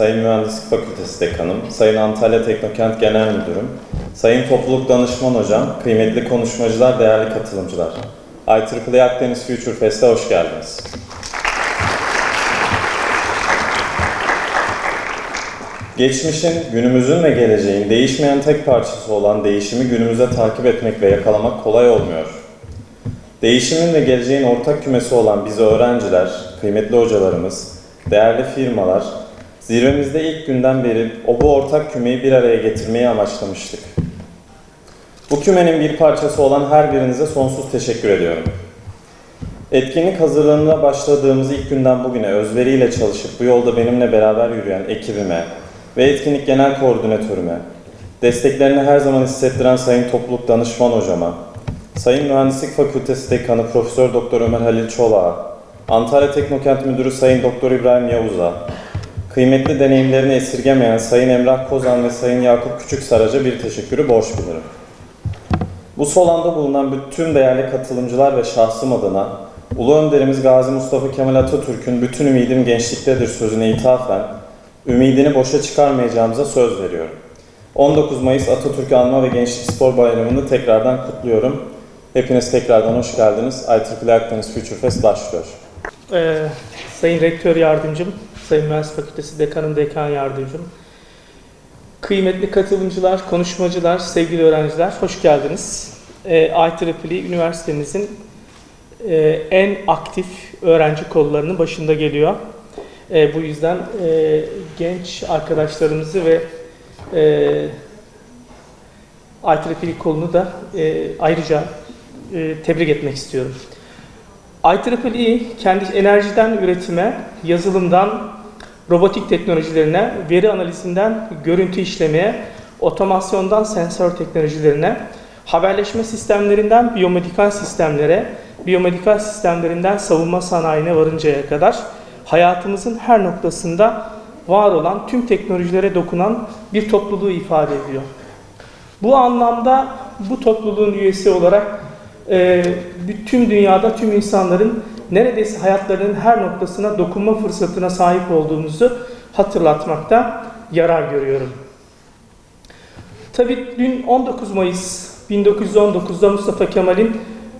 Sayın Mühendislik Fakültesi Dekanım, Sayın Antalya Teknokent Genel Müdürüm, Sayın Topluluk Danışman Hocam, kıymetli konuşmacılar, değerli katılımcılar. IEEE Akdeniz Future Fest'e hoş geldiniz. Geçmişin, günümüzün ve geleceğin değişmeyen tek parçası olan değişimi günümüze takip etmek ve yakalamak kolay olmuyor. Değişimin ve geleceğin ortak kümesi olan biz öğrenciler, kıymetli hocalarımız, değerli firmalar, zirvemizde ilk günden beri o bu ortak kümeyi bir araya getirmeyi amaçlamıştık. Bu kümenin bir parçası olan her birinize sonsuz teşekkür ediyorum. Etkinlik hazırlığına başladığımız ilk günden bugüne özveriyle çalışıp bu yolda benimle beraber yürüyen ekibime ve etkinlik genel koordinatörüme, desteklerini her zaman hissettiren Sayın Topluluk Danışman Hocama, Sayın Mühendislik Fakültesi Dekanı Profesör Doktor Ömer Halil Çolak'a, Antalya Teknokent Müdürü Sayın Doktor İbrahim Yavuz'a, kıymetli deneyimlerini esirgemeyen Sayın Emrah Kozan ve Sayın Yakup Küçük Saraca bir teşekkürü borç bilirim. Bu solanda bulunan bütün değerli katılımcılar ve şahsım adına Ulu Önderimiz Gazi Mustafa Kemal Atatürk'ün bütün ümidim gençliktedir sözüne ithafen ümidini boşa çıkarmayacağımıza söz veriyorum. 19 Mayıs Atatürk Anma ve Gençlik Spor Bayramı'nı tekrardan kutluyorum. Hepiniz tekrardan hoş geldiniz. IEEE Akdeniz Future Fest başlıyor. Ee, Sayın Rektör Yardımcım, Sayın Mühendislik Fakültesi Dekanım, Dekan Yardımcım, kıymetli katılımcılar, konuşmacılar, sevgili öğrenciler, hoş geldiniz. Ee, IEEE üniversitemizin e, en aktif öğrenci kollarının başında geliyor. E, bu yüzden e, genç arkadaşlarımızı ve e, IEEE kolunu da e, ayrıca e, tebrik etmek istiyorum. IEEE kendi enerjiden üretime, yazılımdan robotik teknolojilerine, veri analizinden görüntü işlemeye, otomasyondan sensör teknolojilerine, haberleşme sistemlerinden biyomedikal sistemlere, biyomedikal sistemlerinden savunma sanayine varıncaya kadar hayatımızın her noktasında var olan tüm teknolojilere dokunan bir topluluğu ifade ediyor. Bu anlamda bu topluluğun üyesi olarak e, tüm dünyada tüm insanların neredeyse hayatlarının her noktasına dokunma fırsatına sahip olduğumuzu hatırlatmakta yarar görüyorum. Tabii dün 19 Mayıs 1919'da Mustafa Kemal'in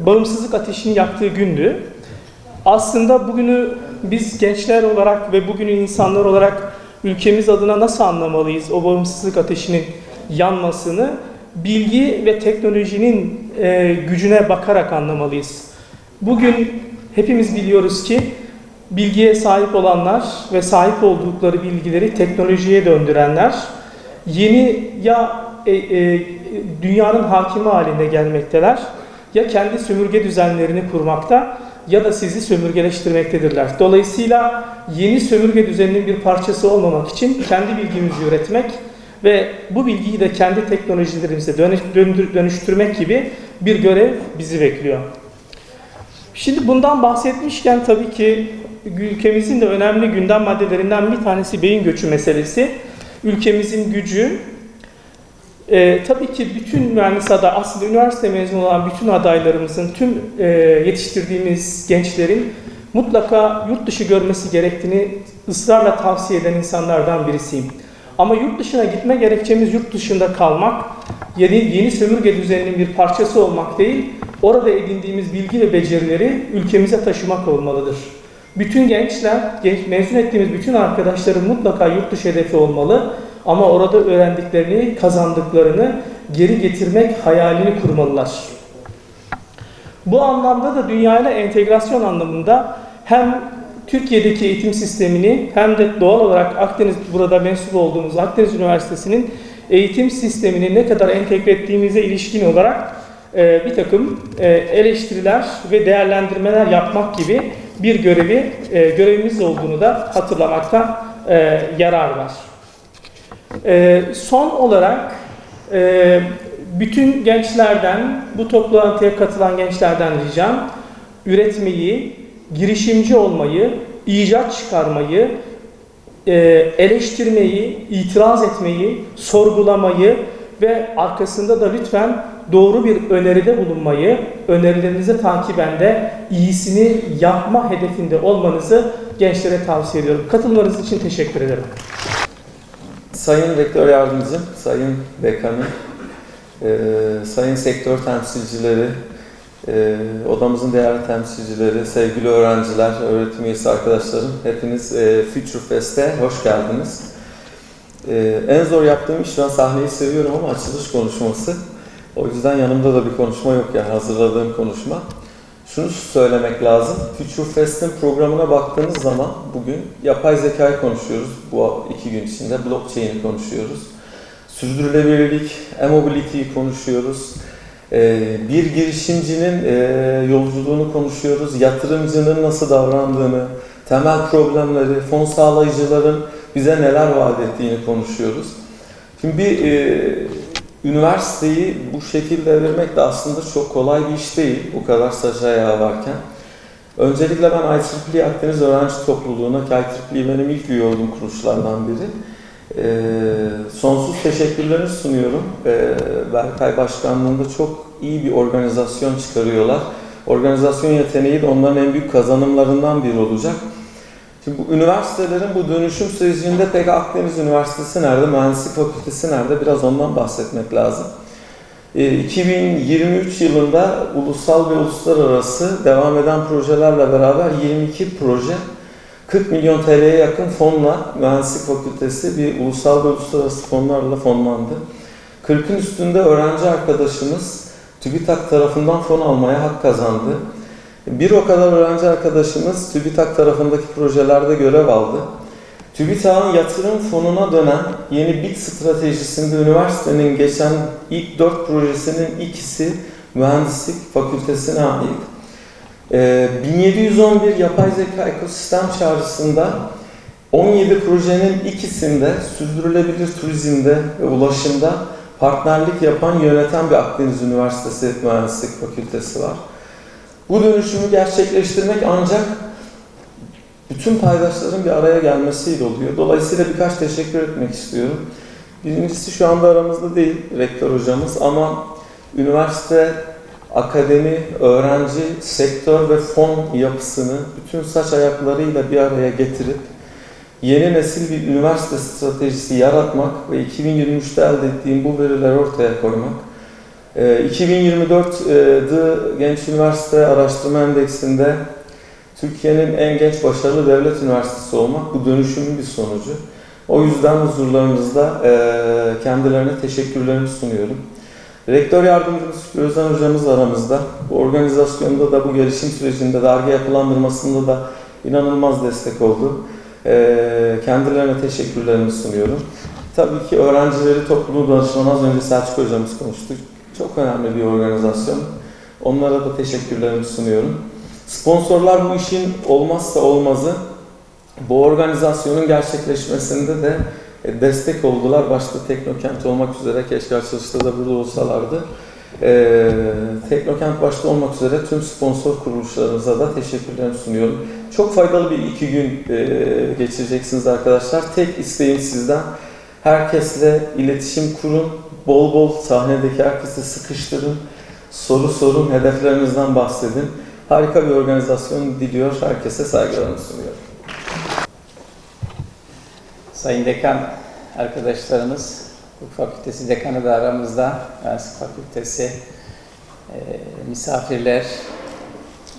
bağımsızlık ateşini yaktığı gündü. Aslında bugünü biz gençler olarak ve bugünün insanlar olarak ülkemiz adına nasıl anlamalıyız o bağımsızlık ateşinin yanmasını? Bilgi ve teknolojinin e, gücüne bakarak anlamalıyız. Bugün hepimiz biliyoruz ki bilgiye sahip olanlar ve sahip oldukları bilgileri teknolojiye döndürenler yeni ya e, e, dünyanın hakimi haline gelmekteler ya kendi sömürge düzenlerini kurmakta ya da sizi sömürgeleştirmektedirler. Dolayısıyla yeni sömürge düzeninin bir parçası olmamak için kendi bilgimizi üretmek ve bu bilgiyi de kendi teknolojilerimize dönüştürmek gibi bir görev bizi bekliyor. Şimdi bundan bahsetmişken tabii ki ülkemizin de önemli gündem maddelerinden bir tanesi beyin göçü meselesi. Ülkemizin gücü e, tabii ki bütün mühendis aday, aslında üniversite mezunu olan bütün adaylarımızın, tüm e, yetiştirdiğimiz gençlerin mutlaka yurt dışı görmesi gerektiğini ısrarla tavsiye eden insanlardan birisiyim. Ama yurt dışına gitme gerekçemiz yurt dışında kalmak, yeni, yeni sömürge düzeninin bir parçası olmak değil, orada edindiğimiz bilgi ve becerileri ülkemize taşımak olmalıdır. Bütün gençler, genç, mezun ettiğimiz bütün arkadaşların mutlaka yurt dışı hedefi olmalı ama orada öğrendiklerini, kazandıklarını geri getirmek hayalini kurmalılar. Bu anlamda da dünyayla entegrasyon anlamında hem Türkiye'deki eğitim sistemini hem de doğal olarak Akdeniz burada mensup olduğumuz Akdeniz Üniversitesi'nin eğitim sistemini ne kadar entegre ettiğimize ilişkin olarak e, bir takım e, eleştiriler ve değerlendirmeler yapmak gibi bir görevi e, görevimiz olduğunu da hatırlamakta e, yarar var. E, son olarak e, bütün gençlerden, bu toplantıya katılan gençlerden ricam üretmeyi, girişimci olmayı, icat çıkarmayı, e, eleştirmeyi, itiraz etmeyi, sorgulamayı ve arkasında da lütfen doğru bir öneride bulunmayı, önerilerinize takiben de iyisini yapma hedefinde olmanızı gençlere tavsiye ediyorum. Katılmanız için teşekkür ederim. Sayın Rektör Yardımcım, Sayın Dekanım, e, Sayın Sektör Temsilcileri, e, odamızın değerli temsilcileri, sevgili öğrenciler, öğretim üyesi arkadaşlarım, hepiniz e, Future Fest'e hoş geldiniz. E, en zor yaptığım iş, ben sahneyi seviyorum ama açılış konuşması. O yüzden yanımda da bir konuşma yok yani hazırladığım konuşma. Şunu söylemek lazım. Future Fest'in programına baktığınız zaman bugün yapay zekayı konuşuyoruz. Bu iki gün içinde blockchain'i konuşuyoruz. Sürdürülebilirlik, e-mobility'yi konuşuyoruz. Ee, Bir girişimcinin e, yolculuğunu konuşuyoruz. Yatırımcının nasıl davrandığını, temel problemleri, fon sağlayıcıların bize neler vaat ettiğini konuşuyoruz. Şimdi bir e, üniversiteyi bu şekilde vermek de aslında çok kolay bir iş değil. Bu kadar saç ayağı varken. Öncelikle ben IEEE Akdeniz Öğrenci Topluluğu'na, ki IEEE benim ilk üye olduğum kuruluşlardan biri. Ee, sonsuz teşekkürlerimi sunuyorum. Ee, Berkay Başkanlığı'nda çok iyi bir organizasyon çıkarıyorlar. Organizasyon yeteneği de onların en büyük kazanımlarından biri olacak. Şimdi bu üniversitelerin bu dönüşüm sürecinde pek Akdeniz Üniversitesi nerede, Mühendislik Fakültesi nerede biraz ondan bahsetmek lazım. Ee, 2023 yılında ulusal ve uluslararası devam eden projelerle beraber 22 proje 40 milyon TL'ye yakın fonla Mühendislik Fakültesi bir ulusal ve uluslararası fonlarla fonlandı. 40'ın üstünde öğrenci arkadaşımız TÜBİTAK tarafından fon almaya hak kazandı. Bir o kadar öğrenci arkadaşımız TÜBİTAK tarafındaki projelerde görev aldı. TÜBİTAK'ın yatırım fonuna dönen yeni BİT stratejisinde üniversitenin geçen ilk dört projesinin ikisi mühendislik fakültesine ait. Ee, 1711 yapay zeka ekosistem çağrısında 17 projenin ikisinde sürdürülebilir turizmde ve ulaşımda partnerlik yapan, yöneten bir Akdeniz Üniversitesi Mühendislik Fakültesi var. Bu dönüşümü gerçekleştirmek ancak bütün paydaşların bir araya gelmesiyle oluyor. Dolayısıyla birkaç teşekkür etmek istiyorum. Birincisi şu anda aramızda değil rektör hocamız ama üniversite, akademi, öğrenci, sektör ve fon yapısını bütün saç ayaklarıyla bir araya getirip yeni nesil bir üniversite stratejisi yaratmak ve 2023'te elde ettiğim bu verileri ortaya koymak. Ee, 2024 e, The Genç Üniversite Araştırma Endeksinde Türkiye'nin en genç başarılı devlet üniversitesi olmak bu dönüşümün bir sonucu. O yüzden huzurlarınızda e, kendilerine teşekkürlerimi sunuyorum. Rektör yardımcımız Gözden hocamız aramızda. Bu organizasyonda da bu gelişim sürecinde de ARGE yapılandırmasında da inanılmaz destek oldu. E, kendilerine teşekkürlerimi sunuyorum. Tabii ki öğrencileri topluluğu danışmanı az önce Selçuk hocamız konuştu. Çok önemli bir organizasyon. Onlara da teşekkürlerimi sunuyorum. Sponsorlar bu işin olmazsa olmazı. Bu organizasyonun gerçekleşmesinde de e, destek oldular. Başta Teknokent olmak üzere, keşke açılışta da burada olsalardı. Ee, Teknokent başta olmak üzere tüm sponsor kuruluşlarınıza da teşekkürlerimi sunuyorum. Çok faydalı bir iki gün e, geçireceksiniz arkadaşlar. Tek isteğim sizden herkesle iletişim kurun. Bol bol sahnedeki herkesi sıkıştırın. Soru sorun, hedeflerinizden bahsedin. Harika bir organizasyon diliyor. Herkese saygılarımı sunuyorum. Sayın Dekan arkadaşlarımız, Hukuk Fakültesi Dekanı da aramızda, Mühendislik Fakültesi, e, misafirler,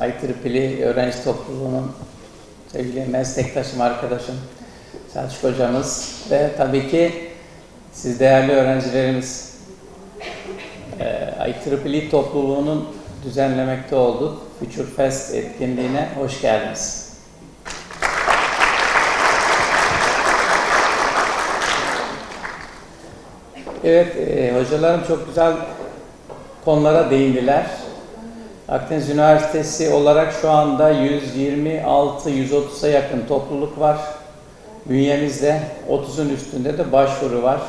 IEEE öğrenci topluluğunun sevgili meslektaşım, arkadaşım Selçuk Hocamız ve tabii ki siz değerli öğrencilerimiz e, IEEE topluluğunun düzenlemekte olduğu Future Fest etkinliğine hoş geldiniz. Evet, e, hocalarım çok güzel konulara değindiler. Akdeniz Üniversitesi olarak şu anda 126-130'a yakın topluluk var. Bünyemizde 30'un üstünde de başvuru var.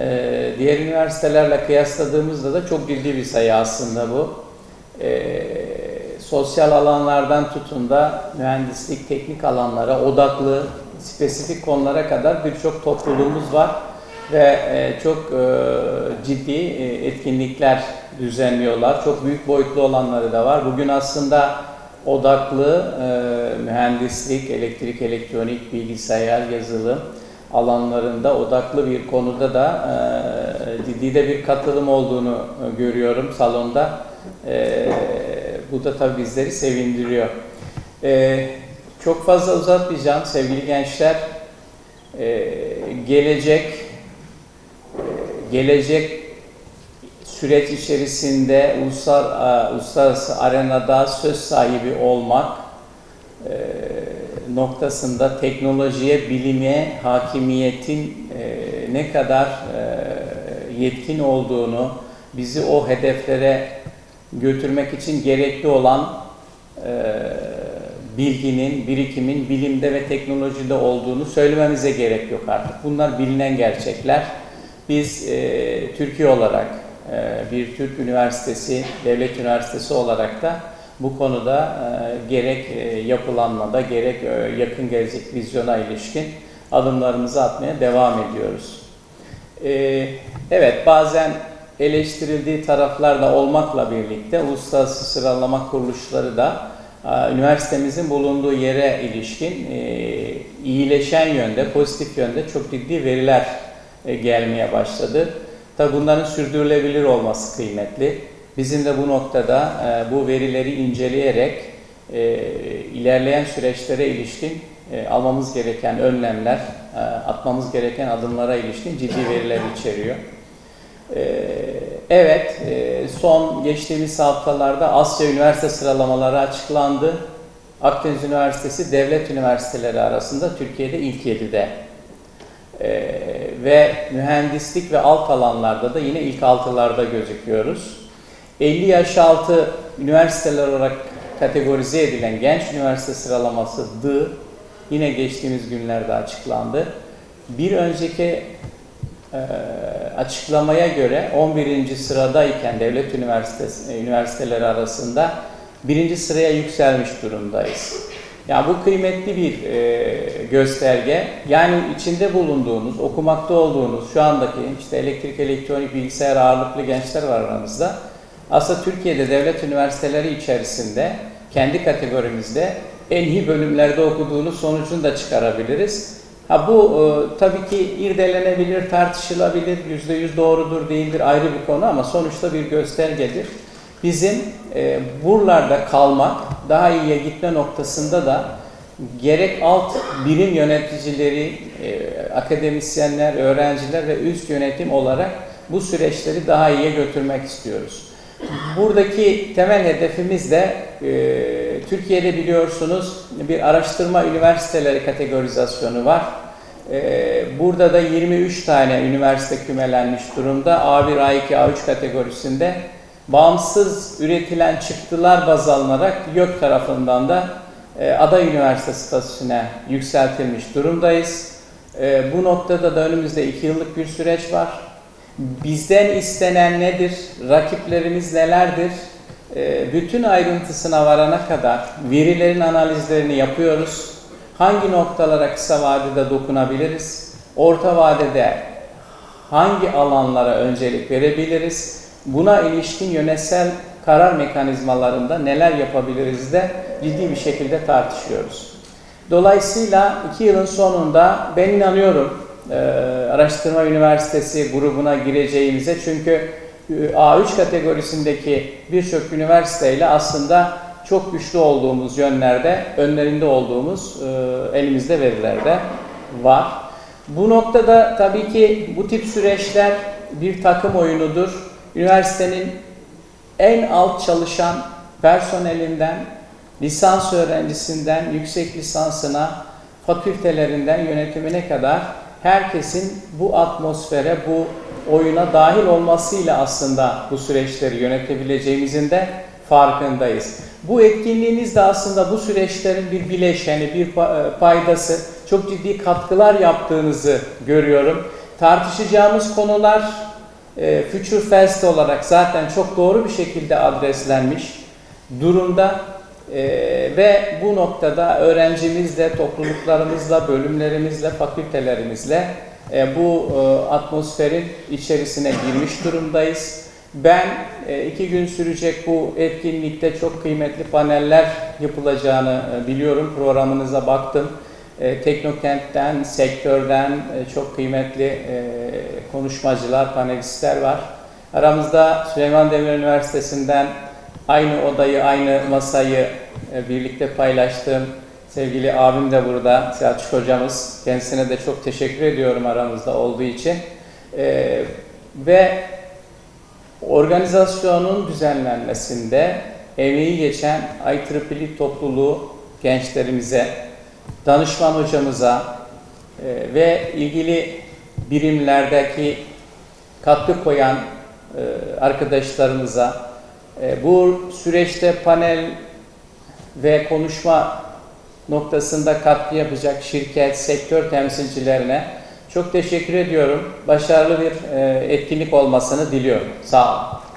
E, diğer üniversitelerle kıyasladığımızda da çok ciddi bir sayı aslında bu. E, sosyal alanlardan tutun da mühendislik, teknik alanlara odaklı, spesifik konulara kadar birçok topluluğumuz var ve e, çok e, ciddi e, etkinlikler düzenliyorlar. Çok büyük boyutlu olanları da var. Bugün aslında odaklı mühendislik, elektrik, elektronik, bilgisayar, yazılım alanlarında odaklı bir konuda da e, ciddi de bir katılım olduğunu e, görüyorum salonda. E, bu da tabii bizleri sevindiriyor. E, çok fazla uzatmayacağım sevgili gençler. E, gelecek e, gelecek süreç içerisinde e, uluslararası arenada söz sahibi olmak noktasında teknolojiye, bilime, hakimiyetin e, ne kadar e, yetkin olduğunu, bizi o hedeflere götürmek için gerekli olan e, bilginin, birikimin bilimde ve teknolojide olduğunu söylememize gerek yok artık. Bunlar bilinen gerçekler. Biz e, Türkiye olarak e, bir Türk üniversitesi, devlet üniversitesi olarak da bu konuda e, gerek e, yapılanmada gerek e, yakın gelecek vizyona ilişkin adımlarımızı atmaya devam ediyoruz. E, evet bazen eleştirildiği taraflar da olmakla birlikte uluslararası sıralama kuruluşları da üniversitemizin bulunduğu yere ilişkin iyileşen yönde, pozitif yönde çok ciddi veriler gelmeye başladı. Tabi bunların sürdürülebilir olması kıymetli. Bizim de bu noktada e, bu verileri inceleyerek e, ilerleyen süreçlere ilişkin e, almamız gereken önlemler, e, atmamız gereken adımlara ilişkin ciddi veriler içeriyor. E, evet, e, son geçtiğimiz haftalarda Asya Üniversite sıralamaları açıklandı. Akdeniz Üniversitesi devlet üniversiteleri arasında Türkiye'de ilk 7'de. Ee, ve mühendislik ve alt alanlarda da yine ilk altılarda gözüküyoruz. 50 yaş altı üniversiteler olarak kategorize edilen genç üniversite sıralaması D yine geçtiğimiz günlerde açıklandı. Bir önceki e, açıklamaya göre 11. sıradayken devlet üniversitesi, üniversiteleri arasında birinci sıraya yükselmiş durumdayız. Yani bu kıymetli bir e, gösterge. Yani içinde bulunduğunuz, okumakta olduğunuz şu andaki işte elektrik, elektronik, bilgisayar ağırlıklı gençler var aramızda. Aslında Türkiye'de devlet üniversiteleri içerisinde kendi kategorimizde en iyi bölümlerde okuduğunuz sonucunu da çıkarabiliriz. Ha bu e, tabii ki irdelenebilir, tartışılabilir, yüzde yüz doğrudur değildir ayrı bir konu ama sonuçta bir göstergedir. Bizim e, buralarda kalmak, daha iyiye gitme noktasında da gerek alt birim yöneticileri, e, akademisyenler, öğrenciler ve üst yönetim olarak bu süreçleri daha iyiye götürmek istiyoruz. Buradaki temel hedefimiz de e, Türkiye'de biliyorsunuz bir araştırma üniversiteleri kategorizasyonu var. E, burada da 23 tane üniversite kümelenmiş durumda. A1, A2, A3 kategorisinde bağımsız üretilen çıktılar baz alınarak YÖK tarafından da e, aday üniversite statüsüne yükseltilmiş durumdayız. E, bu noktada da önümüzde 2 yıllık bir süreç var. Bizden istenen nedir? Rakiplerimiz nelerdir? E, bütün ayrıntısına varana kadar verilerin analizlerini yapıyoruz. Hangi noktalara kısa vadede dokunabiliriz? Orta vadede hangi alanlara öncelik verebiliriz? Buna ilişkin yönetsel karar mekanizmalarında neler yapabiliriz de ciddi bir şekilde tartışıyoruz. Dolayısıyla iki yılın sonunda ben inanıyorum e, araştırma üniversitesi grubuna gireceğimize çünkü e, A3 kategorisindeki birçok üniversiteyle aslında çok güçlü olduğumuz yönlerde, önlerinde olduğumuz e, elimizde verilerde var. Bu noktada tabii ki bu tip süreçler bir takım oyunudur. Üniversitenin en alt çalışan personelinden, lisans öğrencisinden, yüksek lisansına, fakültelerinden yönetimine kadar herkesin bu atmosfere, bu oyuna dahil olmasıyla aslında bu süreçleri yönetebileceğimizin de farkındayız. Bu etkinliğiniz de aslında bu süreçlerin bir bileşeni, bir paydası, çok ciddi katkılar yaptığınızı görüyorum. Tartışacağımız konular e, Future Fest olarak zaten çok doğru bir şekilde adreslenmiş durumda e, ve bu noktada öğrencimizle, topluluklarımızla, bölümlerimizle, fakültelerimizle e, bu e, atmosferin içerisine girmiş durumdayız. Ben e, iki gün sürecek bu etkinlikte çok kıymetli paneller yapılacağını e, biliyorum. Programınıza baktım. E, Teknokent'ten, sektörden e, çok kıymetli e, konuşmacılar, panelistler var. Aramızda Süleyman Demirel Üniversitesi'nden aynı odayı, aynı masayı birlikte paylaştığım sevgili abim de burada, Selçuk hocamız. Kendisine de çok teşekkür ediyorum aramızda olduğu için. E, ve organizasyonun düzenlenmesinde emeği geçen IEEE topluluğu gençlerimize, danışman hocamıza e, ve ilgili birimlerdeki katkı koyan e, arkadaşlarımıza e, bu süreçte panel ve konuşma noktasında katkı yapacak şirket, sektör temsilcilerine çok teşekkür ediyorum. Başarılı bir e, etkinlik olmasını diliyorum. Sağ olun.